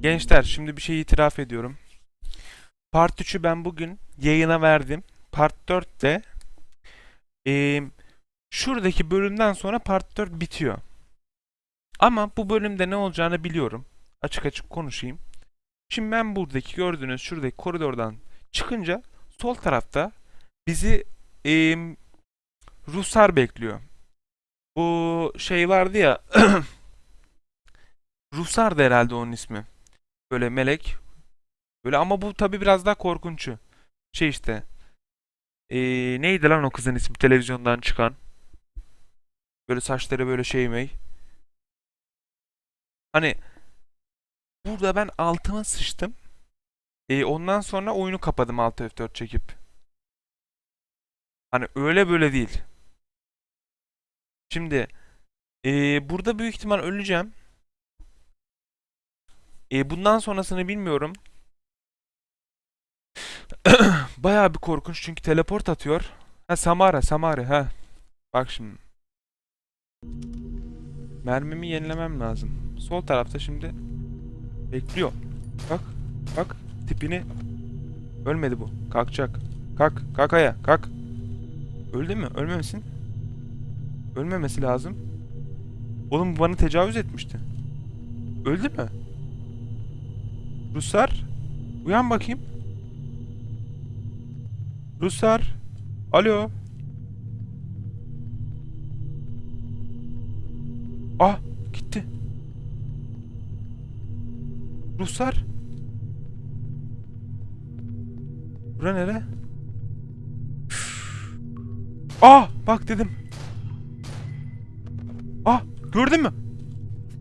Gençler şimdi bir şey itiraf ediyorum. Part 3'ü ben bugün yayına verdim. Part 4 de eee, şuradaki bölümden sonra Part 4 bitiyor. Ama bu bölümde ne olacağını biliyorum. Açık açık konuşayım. Şimdi ben buradaki gördüğünüz şuradaki koridordan çıkınca sol tarafta bizi eee Ruslar bekliyor. Bu şey vardı ya Ruslardı herhalde onun ismi. Böyle melek. Böyle ama bu tabi biraz daha korkunçu. Şey işte. Ee, neydi lan o kızın ismi televizyondan çıkan? Böyle saçları böyle şey mey. Hani burada ben altıma sıçtım. Ee, ondan sonra oyunu kapadım Alt F4 çekip. Hani öyle böyle değil. Şimdi ee, burada büyük ihtimal öleceğim. E, bundan sonrasını bilmiyorum. Bayağı bir korkunç çünkü teleport atıyor. Ha Samara, Samara ha. Bak şimdi. Mermimi yenilemem lazım. Sol tarafta şimdi bekliyor. Bak, bak tipini. Ölmedi bu. Kalkacak. Kalk, kalk ayağa, kalk. Öldü mü? Ölmemesin. Ölmemesi lazım. Oğlum bu bana tecavüz etmişti. Öldü mü? Ruslar, uyan bakayım. Ruslar, alo. Ah, gitti. Ruslar. Bura nere? Ah, bak dedim. Ah, gördün mü?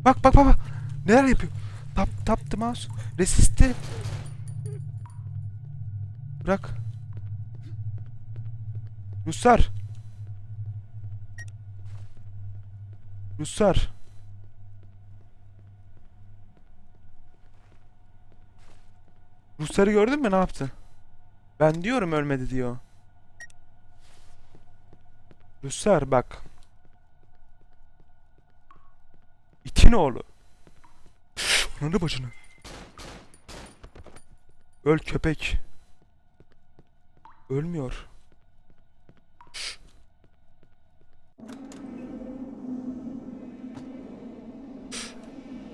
Bak bak bak bak. Neler yapıyor? Tap tap the mouse. Resiste. Bırak. Ruslar. Ruslar. Rusları gördün mü ne yaptı? Ben diyorum ölmedi diyor. Ruslar bak. İtin oğlu. Ananı bacını. Öl köpek. Ölmüyor.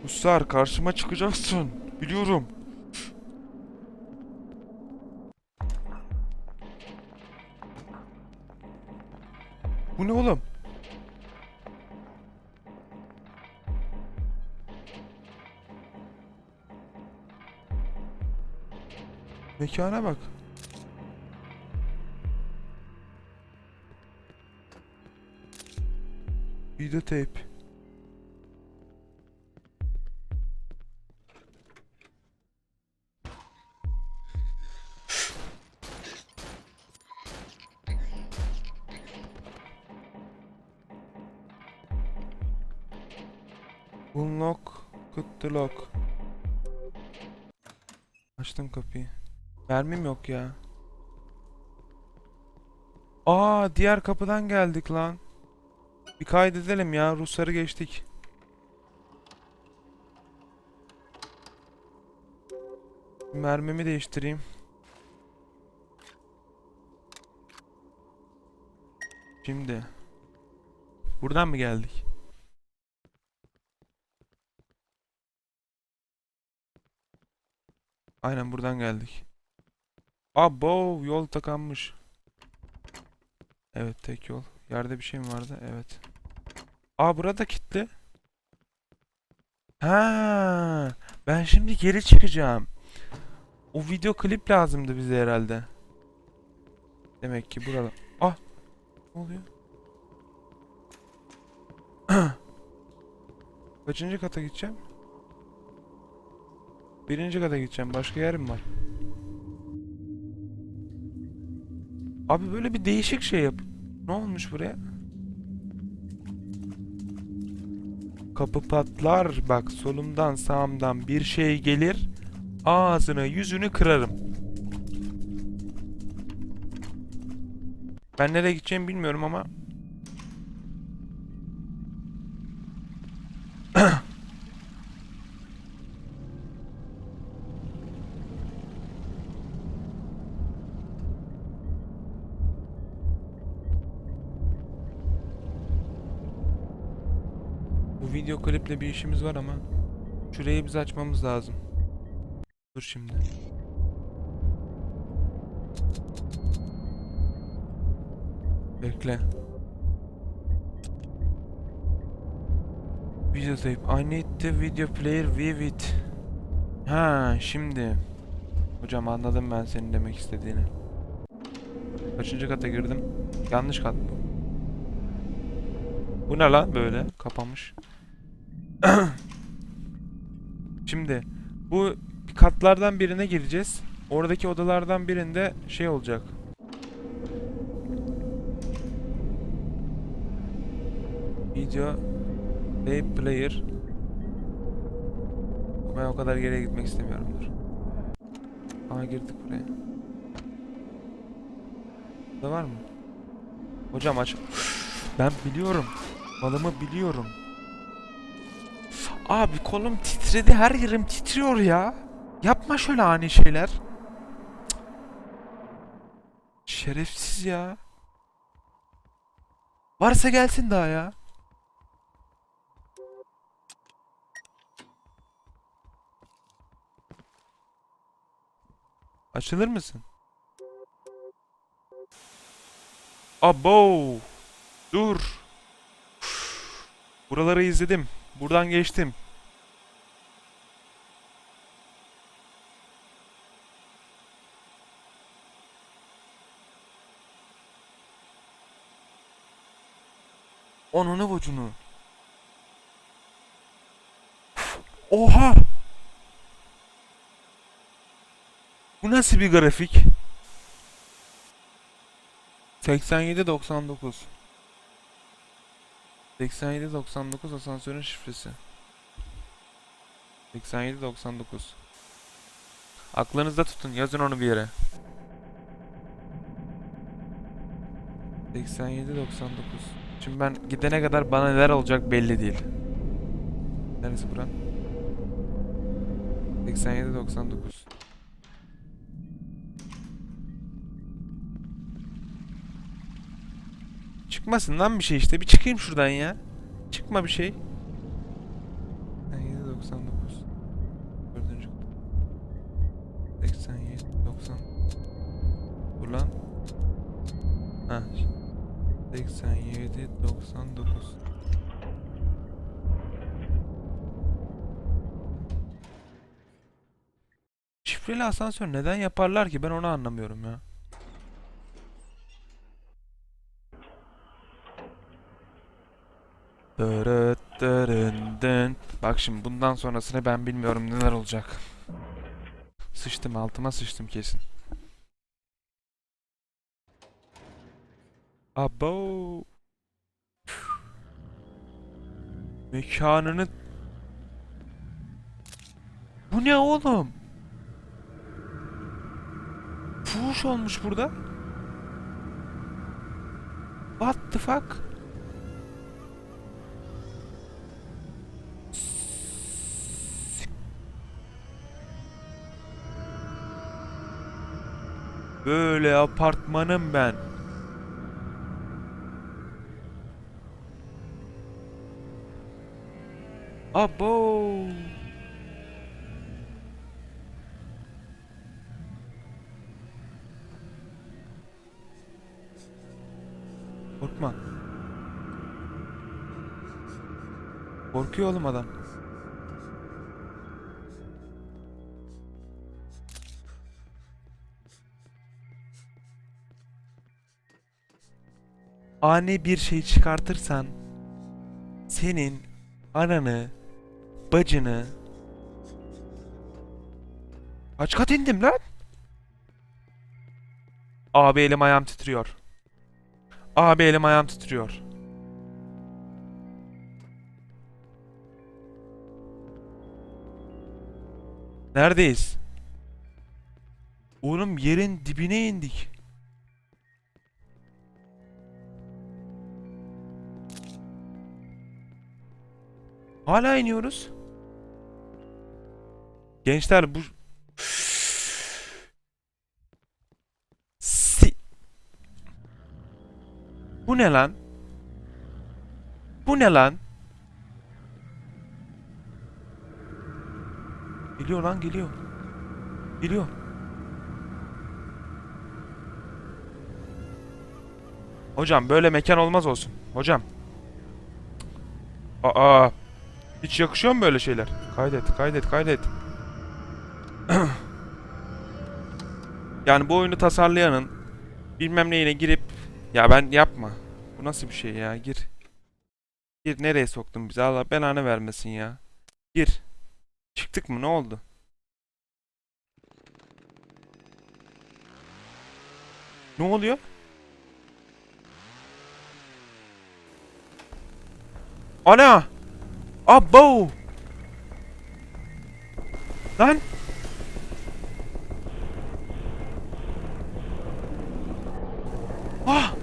Ruslar karşıma çıkacaksın. Biliyorum. Bu ne oğlum? Mekana bak. Videotape. Unlock, cut the lock. Açtım kapıyı. Mermim yok ya. Aa diğer kapıdan geldik lan. Bir kaydedelim ya. Rusları geçtik. Mermimi değiştireyim. Şimdi. Buradan mı geldik? Aynen buradan geldik. Abo yol tıkanmış. Evet tek yol. Yerde bir şey mi vardı? Evet. Aa burada kilitli. Ha, ben şimdi geri çıkacağım. O video klip lazımdı bize herhalde. Demek ki burada. Ah. Ne oluyor? Kaçıncı kata gideceğim? Birinci kata gideceğim. Başka yer mi var? Abi böyle bir değişik şey yap. Ne olmuş buraya? Kapı patlar. Bak solumdan sağımdan bir şey gelir. Ağzını yüzünü kırarım. Ben nereye gideceğimi bilmiyorum ama Bu video kliple bir işimiz var ama şurayı biz açmamız lazım. Dur şimdi. Bekle. Video tape. I need the video player vivid. Ha şimdi. Hocam anladım ben senin demek istediğini. Kaçıncı kata girdim? Yanlış kat bu. Bu ne lan böyle? Kapanmış. Şimdi bu katlardan birine gireceğiz. Oradaki odalardan birinde şey olacak. Video tape player. Ben o kadar geriye gitmek istemiyorum dur. Girdik buraya. Da var mı? Hocam aç. Ben biliyorum. Balımı biliyorum. Abi kolum titredi. Her yerim titriyor ya. Yapma şöyle ani şeyler. Şerefsiz ya. Varsa gelsin daha ya. Açılır mısın? Abo. Dur. Buraları izledim. Buradan geçtim. Onunu vocunu. Oha! Bu nasıl bir grafik? 87 99 87 99 asansörün şifresi. 87 99 Aklınızda tutun yazın onu bir yere. 87 99 Şimdi ben gidene kadar bana neler olacak belli değil. Neresi buran? 87 Çıkmasın lan bir şey işte. Bir çıkayım şuradan ya. Çıkma bir şey. 87 99 Dördüncü 87 90 Dur lan. Ha. 87 99 Şifreli asansör neden yaparlar ki ben onu anlamıyorum ya. Bak şimdi bundan sonrasını ben bilmiyorum neler olacak. Sıçtım altıma sıçtım kesin. Abo. Mekanını Bu ne oğlum? Fuhuş olmuş burada. What the fuck? Böyle apartmanım ben. Abo. Korkma. Korkuyor oğlum adam. Ani bir şey çıkartırsan senin ananı, bacını Kaç kat indim lan? Abi elim ayağım titriyor. Abi elim ayağım titriyor. Neredeyiz? Oğlum yerin dibine indik. Hala iniyoruz. Gençler bu... si... Bu ne lan? Bu ne lan? Geliyor lan geliyor. Geliyor. Hocam böyle mekan olmaz olsun. Hocam. Aa. Hiç yakışıyor mu böyle şeyler? Kaydet, kaydet, kaydet. yani bu oyunu tasarlayanın bilmem neyine girip ya ben yapma. Bu nasıl bir şey ya? Gir. Gir nereye soktun bizi? Allah belanı vermesin ya. Gir. Çıktık mı? Ne oldu? Ne oluyor? Ana! Abo! Lan! Ah!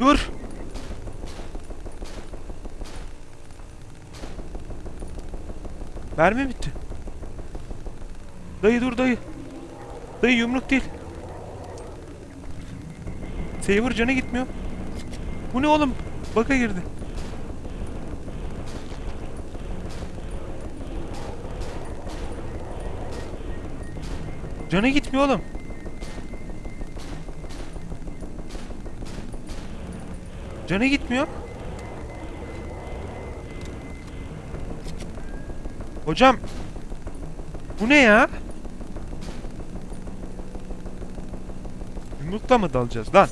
Dur! Mermi bitti. Dayı dur dayı. Dayı yumruk değil. Saver canı gitmiyor. Bu ne oğlum? Baka girdi. Canı gitmiyor oğlum. Canı gitmiyor. Hocam. Bu ne ya? Yumrukla mı dalacağız lan?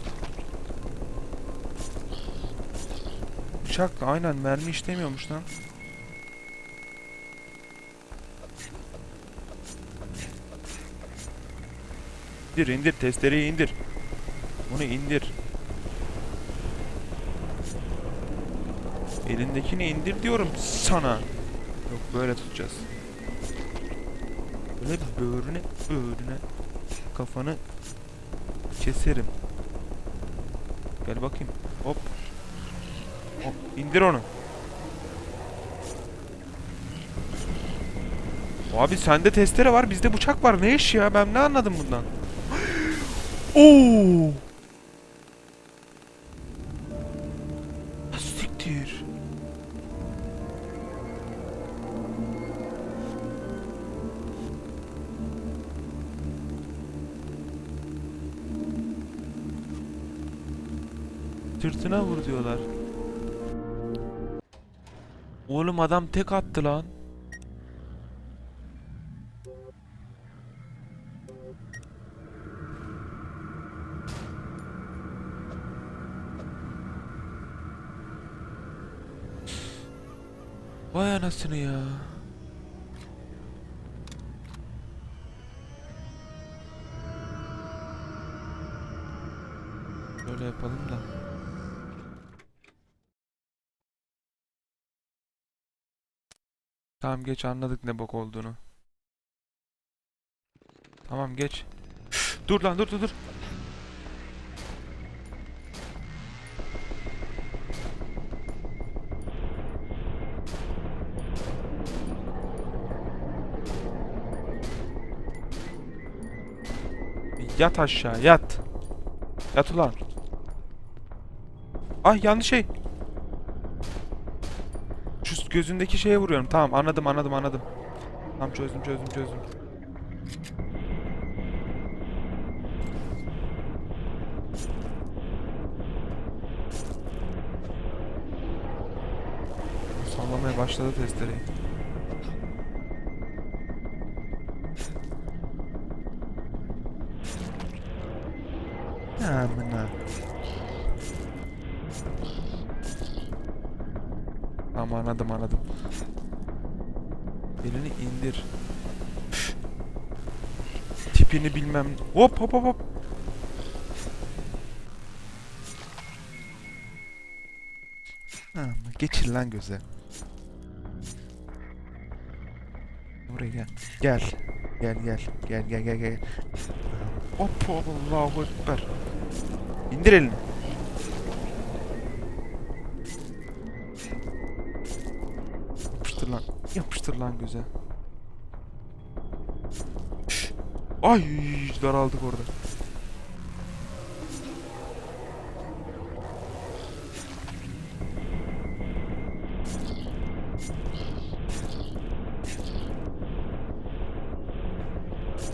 Bıçak aynen mermi işlemiyormuş lan. İndir indir testereyi indir. Bunu indir. Elindekini indir diyorum sana. Yok böyle tutacağız. Böyle böğrüne böğrüne kafanı keserim. Gel bakayım. Hop. İndir onu. Abi sende testere var, bizde bıçak var. Ne iş ya? Ben ne anladım bundan? Oo! Siktir. Sırtına vur diyorlar. Oğlum adam tek attı lan. Vay anasını ya. Böyle yapalım da. Tamam geç anladık ne bok olduğunu. Tamam geç. dur lan dur dur dur. Yat aşağı yat. Yat ulan. Ah yanlış şey. Gözündeki şeye vuruyorum. Tamam anladım anladım anladım. Tamam çözdüm çözdüm çözdüm. Sallamaya başladı testereyi. Amına. Tamam anladım anladım. Elini indir. Üf. Tipini bilmem. Hop hop hop hop. Ama geçir lan göze. Buraya gel. Gel. Gel gel. Gel gel gel gel. Hop Allahu Ekber. İndir elini. Yapıştır lan göze. Şş. Ay daraldık orada.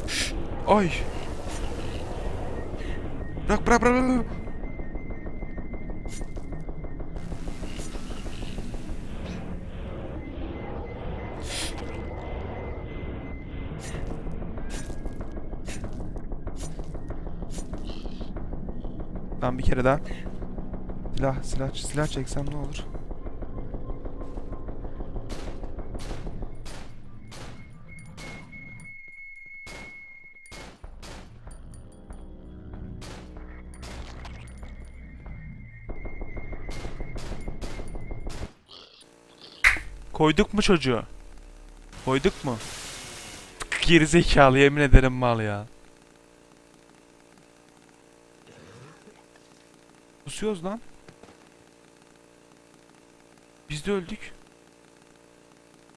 Şş. Ay. Bırak bırak bırak bırak. Kere daha. Silah, silah, silah çeksem ne olur? Koyduk mu çocuğu? Koyduk mu? Gerizekalı yemin ederim mal ya. Kusuyoruz lan. Biz de öldük.